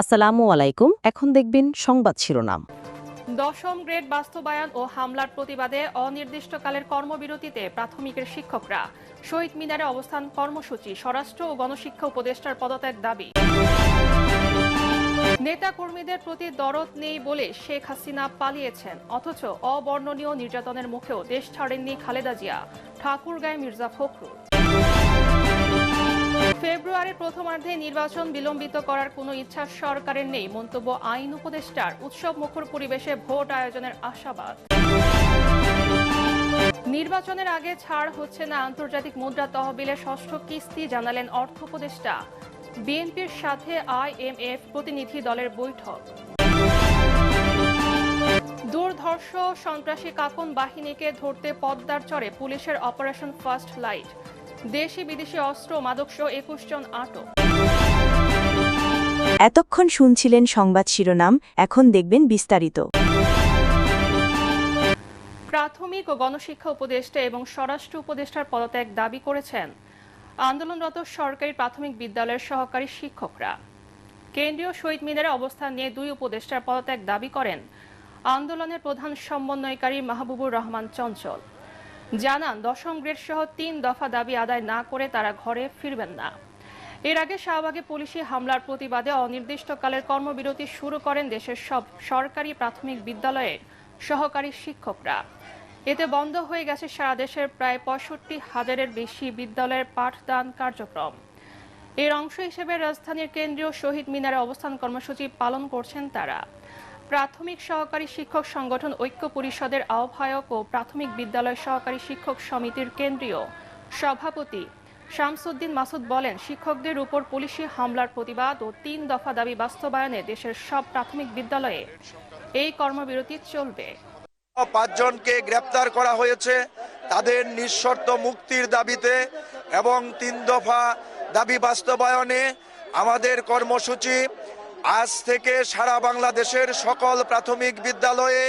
আসসালামু আলাইকুম, এখন দেখবেন সংবাদ শিরোনাম। দশম গ্রেড বাস্তবায়ন ও হামলার প্রতিবাদে অনির্দিষ্টকালের কর্মবিরতিতে প্রাথমিকের শিক্ষকরা। শহীদ মিনারে অবস্থান কর্মসূচি, স্বরাষ্ট্র ও গণশিক্ষা উপদেষ্টার পদত্যাগ দাবি। নেতা কর্মীদের প্রতি দরদ নেই বলে শেখ হাসিনা পালিয়েছেন, অথচ অবর্ণনীয় নির্যাতনের মুখেও দেশ ছাড়েননি খালেদা জিয়া। ঠাকুরগাঁয় মির্জা ফখরুল। ফেব্রুয়ারির প্রথমার্ধে নির্বাচন বিলম্বিত করার কোনো ইচ্ছা সরকারের নেই, মন্তব্য আইন উপদেষ্টার। উৎসব মুখর পরিবেশে ভোট আয়োজনের আশাবাদ। নির্বাচনের আগে ছাড় হচ্ছে না আন্তর্জাতিক মুদ্রা তহবিলের ষষ্ঠ কিস্তি, জানালেন অর্থ উপদেষ্টা। বিএনপির সাথে আইএমএফ প্রতিনিধি দলের বৈঠক। দুর্ধর্ষ সন্ত্রাসী কাকন বাহিনীকে ধরতে পদ্মার চরে পুলিশের অপারেশন ফার্স্ট লাইট। দেশি বিদেশি অস্ত্র মাদকসহ একুশ জন আটক। এতক্ষণ শুনছিলেন সংবাদ শিরোনাম এখন দেখবেন বিস্তারিত। প্রাথমিক ও গণশিক্ষা উপদেষ্টা এবং স্বরাষ্ট্র উপদেষ্টার পদত্যাগ দাবি করেছেন আন্দোলনরত সরকারি প্রাথমিক বিদ্যালয়ের সহকারী শিক্ষকরা। কেন্দ্রীয় শহীদ মিনারে অবস্থান নিয়ে দুই উপদেষ্টার পদত্যাগ দাবি করেন আন্দোলনের প্রধান সমন্বয়কারী মাহবুবুর রহমান চঞ্চল। জানান, দশম গ্রেড সহ তিন দফা দাবি আদায় না করে তারা ঘরে ফিরবেন না। এর আগে শাহবাগে পুলিশি হামলার প্রতিবাদে অনির্দিষ্টকালের কর্মবিরতি শুরু করেন দেশের সব সরকারি প্রাথমিক বিদ্যালয়ের সহকারী শিক্ষকরা। এতে বন্ধ হয়ে গেছে সারা দেশের প্রায় পঁয়ষট্টি হাজারের বেশি বিদ্যালয়ের পাঠদান কার্যক্রম। এর অংশ হিসেবে রাজধানীর কেন্দ্রীয় শহীদ মিনারে অবস্থান কর্মসূচি পালন করছেন তারা। প্রাথমিক সহকারী শিক্ষক সংগঠন ঐক্য পরিষদের আহ্বায়ক ও প্রাথমিক বিদ্যালয় সহকারী শিক্ষক সমিতির কেন্দ্রীয় সভাপতি। শামসুদ্দিন মাসুদ বলেন, শিক্ষকদের উপর পুলিশি হামলার প্রতিবাদ ও তিন দফা দাবি বাস্তবায়নে দেশের সব প্রাথমিক বিদ্যালয়ে এই কর্মবিরতি চলবে। পাঁচজনকে গ্রেপ্তার করা হয়েছে তাদের নিঃশর্ত মুক্তির দাবিতে এবং তিন দফা দাবি বাস্তবায়নে আমাদের কর্মসূচি আজ থেকে সারা বাংলাদেশের সকল প্রাথমিক বিদ্যালয়ে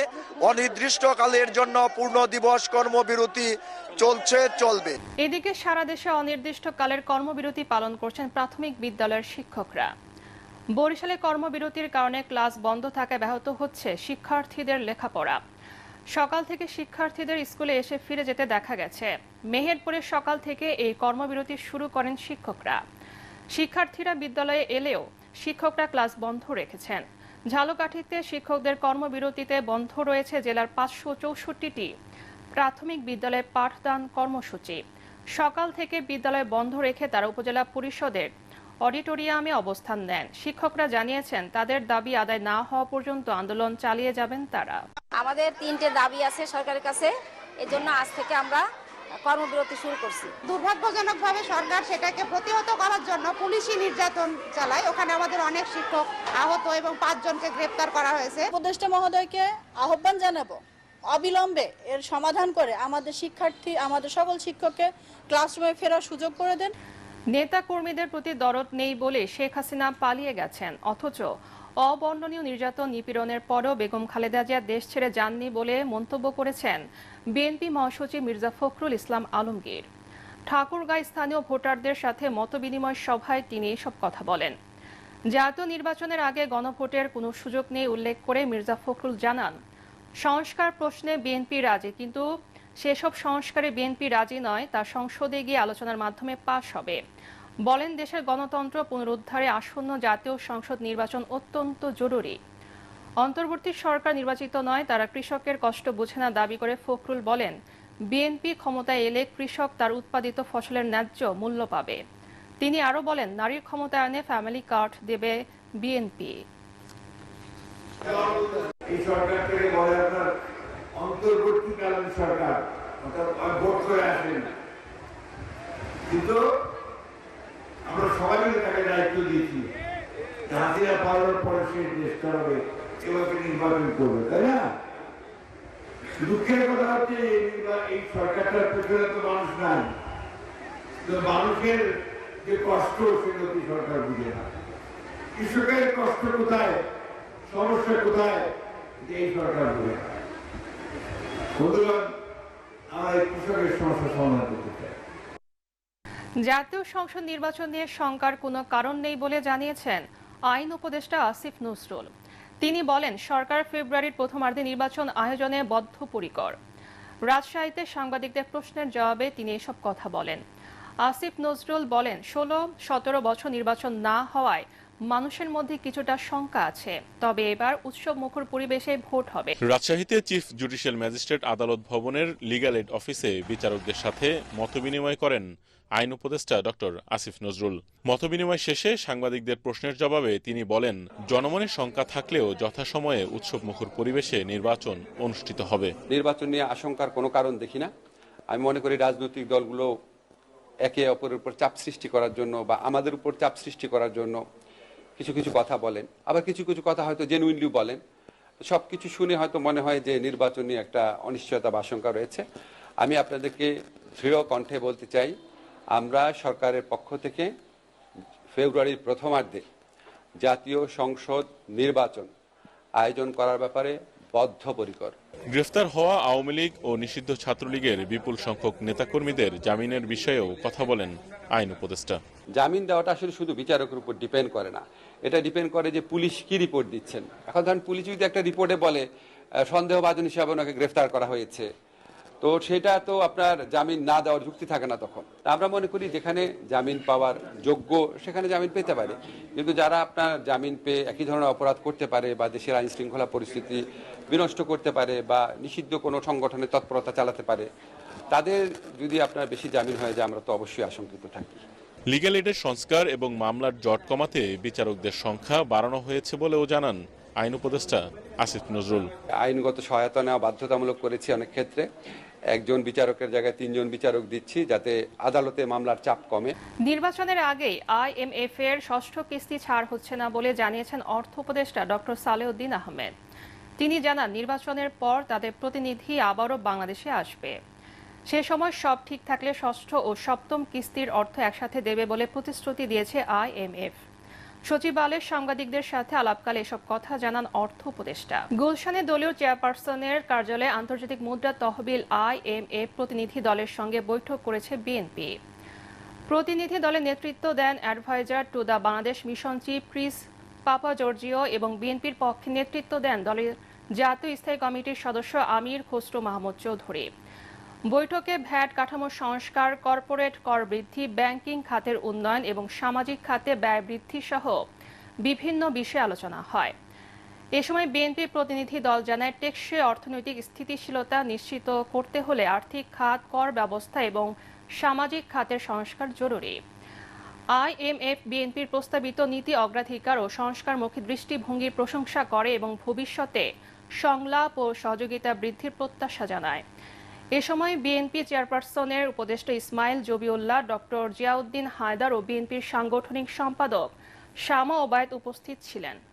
অনির্দিষ্টকালের জন্য পূর্ণ দিবস কর্মবিরতি চলছে, চলবে। এদিকে সারা দেশে অনির্দিষ্টকালের কর্মবিরতি পালন করছেন প্রাথমিক বিদ্যালয়ের শিক্ষকরা। বরিশালে কর্মবিরতির কারণে ক্লাস বন্ধ থাকায় ব্যাহত হচ্ছে শিক্ষার্থীদের লেখাপড়া। সকাল থেকে শিক্ষার্থীদের স্কুলে এসে ফিরে যেতে দেখা গেছে। মেহেরপুরে সকাল থেকে এই কর্মবিরতি শুরু করেন শিক্ষকরা। শিক্ষার্থীরা বিদ্যালয়ে এলেও শিক্ষকরা ক্লাস বন্ধ রেখেছেন। ঝালকাঠিতে শিক্ষকদের কর্মবিরতিতে বন্ধ রয়েছে জেলার পাঁচশো চৌষট্টিটি প্রাথমিক বিদ্যালয়ে পাঠদান কর্মসূচি। সকাল থেকে বিদ্যালয় বন্ধ রেখে তারা উপজেলা পরিষদের অডিটোরিয়ামে অবস্থান নেন। শিক্ষকরা জানিয়েছেন, তাদের দাবি আদায় না হওয়া পর্যন্ত আন্দোলন চালিয়ে যাবেন তারা। আমাদের তিনটে দাবি আছে সরকারের কাছে। এজন্য আজ থেকে আমরা কর্মবিরতি শুরু করছি। দুর্ভাগ্যজনকভাবে সরকার সেটাকে প্রতিহত করার জন্য পুলিশি নির্যাতন চালায়। ওখানে আমাদের অনেক শিক্ষক আহত এবং পাঁচজনকে গ্রেপ্তার করা হয়েছে। উপদেষ্টা মহোদয়কে আহ্বান জানাব অবিলম্বে এর সমাধান করে আমাদের শিক্ষার্থী আমাদের সকল শিক্ষককে ক্লাসরুমে ফেরার সুযোগ করে দেন। নেতা কর্মীদের প্রতি দরদ নেই বলে শেখ হাসিনা পালিয়ে গেছেন অথচ অবর্ণনীয় নির্যাতন নিপীড়নের পরও বেগম খালেদা জিয়া দেশ ছেড়ে যাননি বলে মন্তব্য করেছেন বিএনপি মহাসচিব মির্জা ফখরুল ইসলাম আলমগীর। ঠাকুরগাঁও স্থানীয় ভোটারদের সাথে মতবিনিময় সভায় তিনি এসব কথা বলেন। জাতীয় নির্বাচনের আগে গণভোটের কোনো সুযোগ নেই উল্লেখ করে মির্জা ফখরুল জানান, সংস্কার প্রশ্নে বিএনপি রাজি, কিন্তু সেসব সংস্কারে বিএনপি রাজি নয়, তা সংসদে গিয়ে আলোচনার মাধ্যমে পাশ হবে। বলেন দেশের গণতন্ত্র পুনরুদ্ধারে আসন্ন জাতীয় সংসদ নির্বাচন অত্যন্ত জরুরি। অন্তর্বর্তী সরকার নির্বাচিত নয়, তারা কৃষকের কষ্ট বুঝে না দাবি করে ফখরুল বলেন, বিএনপি ক্ষমতায় এলে কৃষক তার উৎপাদিত ফসলের ন্যায্য মূল্য পাবে। তিনি আরও বলেন, নারীর ক্ষমতায়নে ফ্যামিলি কার্ড দেবে বিএনপি। অন্তর্বর্তীকালীন সরকার, অর্থাৎ আসেন। কিন্তু দিয়েছি। যে হাসিনা পরে সে দেশ চালাবে এভাবে নির্বাচন করবে, তাই না? দুঃখের কথা হচ্ছে এই সরকারটার পেছনে তো মানুষ নাই। মানুষের যে কষ্ট কি সরকার বুঝে না। কৃষকের কষ্ট কোথায়? সমস্যা কোথায়? যে এই সরকার বুঝে না। আমরা এই কৃষকের সমস্যা সমাধান করতে চাই। জাতীয় সংসদ নির্বাচন নিয়ে শঙ্কার কোনো কারণ নেই বলে জানিয়েছেন আইন উপদেষ্টা আসিফ নজরুল তিনি বলেন, সরকার ফেব্রুয়ারির প্রথমার্ধে নির্বাচন আয়োজনে বদ্ধপরিকর। রাজশাহীতে সাংবাদিকদের প্রশ্নের জবাবে তিনি এসব কথা বলেন। আসিফ নজরুল বলেন, ষোলো সতেরো বছর নির্বাচন না হওয়ায় মানুষের মধ্যে কিছুটা শঙ্কা আছে। তবে এবার উৎসব মুখর পরিবেশে ভোট হবে। রাজশাহীতে চিফ জুডিশিয়াল ম্যাজিস্ট্রেট আদালত ভবনের লিগ্যাল এড অফিসে বিচারকদের সাথে মতবিনিময় করেন আইন উপদেষ্টা ডক্টর আসিফ নজরুল। মতবিনিময় শেষে সাংবাদিকদের প্রশ্নের জবাবে তিনি বলেন জনমনের শঙ্কা থাকলেও যথাসময়ে উৎসব মুখর পরিবেশে নির্বাচন অনুষ্ঠিত হবে। নির্বাচন নিয়ে আশঙ্কার কোনো কারণ দেখি না। আমি মনে করি রাজনৈতিক দলগুলো একে অপরের উপর চাপ সৃষ্টি করার জন্য বা আমাদের উপর চাপ সৃষ্টি করার জন্য কিছু কিছু কথা বলেন। আবার কিছু কিছু কথা হয়তো জেনুইনলি বলেন। সব কিছু শুনে হয়তো মনে হয় যে নির্বাচন একটা অনিশ্চয়তা বা আশঙ্কা রয়েছে। আমি আপনাদেরকে দৃঢ় কণ্ঠে বলতে চাই, আমরা সরকারের পক্ষ থেকে ফেব্রুয়ারির প্রথমার্ধে জাতীয় সংসদ নির্বাচন আয়োজন করার ব্যাপারে বদ্ধপরিকর। গ্রেফতার হওয়া আওয়ামী লীগ ও নিষিদ্ধ ছাত্রলীগের বিপুল সংখ্যক নেতাকর্মীদের জামিনের বিষয়েও কথা বলেন আইন উপদেষ্টা। জামিন দেওয়াটা আসলে শুধু বিচারকের উপর ডিপেন্ড করে না। এটা ডিপেন্ড করে যে পুলিশ কি রিপোর্ট দিচ্ছেন। এখন ধরেন পুলিশ যদি একটা রিপোর্টে বলে সন্দেহভাজন হিসাবে ওনাকে গ্রেফতার করা হয়েছে, তো সেটা তো আপনার জামিন না দেওয়ার যুক্তি থাকে না তখন। আমরা মনে করি যেখানে জামিন পাওয়ার যোগ্য, সেখানে জামিন পেতে পারে। কিন্তু যারা আপনার জামিন পেয়ে একই ধরনের অপরাধ করতে পারে বা দেশের আইন শৃঙ্খলা পরিস্থিতি বিনষ্ট করতে পারে বা নিষিদ্ধ কোনো সংগঠনের তৎপরতা চালাতে পারে, তাদের যদি আপনার বেশি জামিন হয়ে যায়, আমরা তো অবশ্যই আশঙ্কিত থাকি। লিগ্যাল এডের সংস্কার এবং মামলার জট কমাতে বিচারকদের সংখ্যা বাড়ানো হয়েছে বলেও জানান আইন উপদেষ্টা আসিফ নজরুল। আইনগত সহায়তা নেওয়া বাধ্যতামূলক করেছি অনেক ক্ষেত্রে। একজন বিচারকের জায়গায় তিনজন বিচারক দিচ্ছি যাতে আদালতে মামলার চাপ কমে। নির্বাচনের আগেই আইএমএফ এর ষষ্ঠ কিস্তি ছাড় হচ্ছে না বলে জানিয়েছেন অর্থ উপদেষ্টা ডক্টর সালেউদ্দিন আহমেদ। তিনি জানান নির্বাচনের পর তাদের প্রতিনিধি আবারও বাংলাদেশে আসবে। সে সময় সব ঠিক থাকলে ষষ্ঠ ও সপ্তম কিস্তির অর্থ একসাথে দেবে বলে প্রতিশ্রুতি দিয়েছে আইএমএফ। সচিবালয়ের সাংবাদিকদের সাথে আলাপকালে এসব কথা জানান অর্থ উপদেষ্টা। গুলশানে দলীয় চেয়ারপারসনের কার্যালয়ে আন্তর্জাতিক মুদ্রা তহবিল আইএমএফ প্রতিনিধি দলের সঙ্গে বৈঠক করেছে বিএনপি। প্রতিনিধি দলের নেতৃত্ব দেন adviser to the Bangladesh mission chief Chris Papageorgiou এবং বিএনপির পক্ষে নেতৃত্ব দেন দলের জাতীয় স্থায়ী কমিটির সদস্য আমির খসরু মাহমুদ চৌধুরী। বৈঠকে ভ্যাট কাঠামো সংস্কার, কর্পোরেট কর বৃদ্ধি, ব্যাংকিং খাতের উন্নয়ন এবং সামাজিক খাতে ব্যয় বৃদ্ধি সহ বিভিন্ন বিষয়ে আলোচনা হয়। এ সময় বিএনপি প্রতিনিধি দল জানায়, টেকসই অর্থনৈতিক স্থিতিশীলতা নিশ্চিত করতে হলে আর্থিক খাত, কর ব্যবস্থা এবং সামাজিক খাতের সংস্কার জরুরি। আইএমএফ বিএনপির প্রস্তাবিত নীতি অগ্রাধিকার ও সংস্কারমুখী দৃষ্টিভঙ্গির প্রশংসা করে এবং ভবিষ্যতে সংলাপ ও সহযোগিতা বৃদ্ধির প্রত্যাশা জানায়। এ সময় বিএনপি চেয়ারপারসনের উপদেষ্টা ইসমাইল জবিউল্লাহ, ডক্টর জিয়াউদ্দিন হায়দার ও বিএনপির সাংগঠনিক সম্পাদক শামা ওবায়দ উপস্থিত ছিলেন।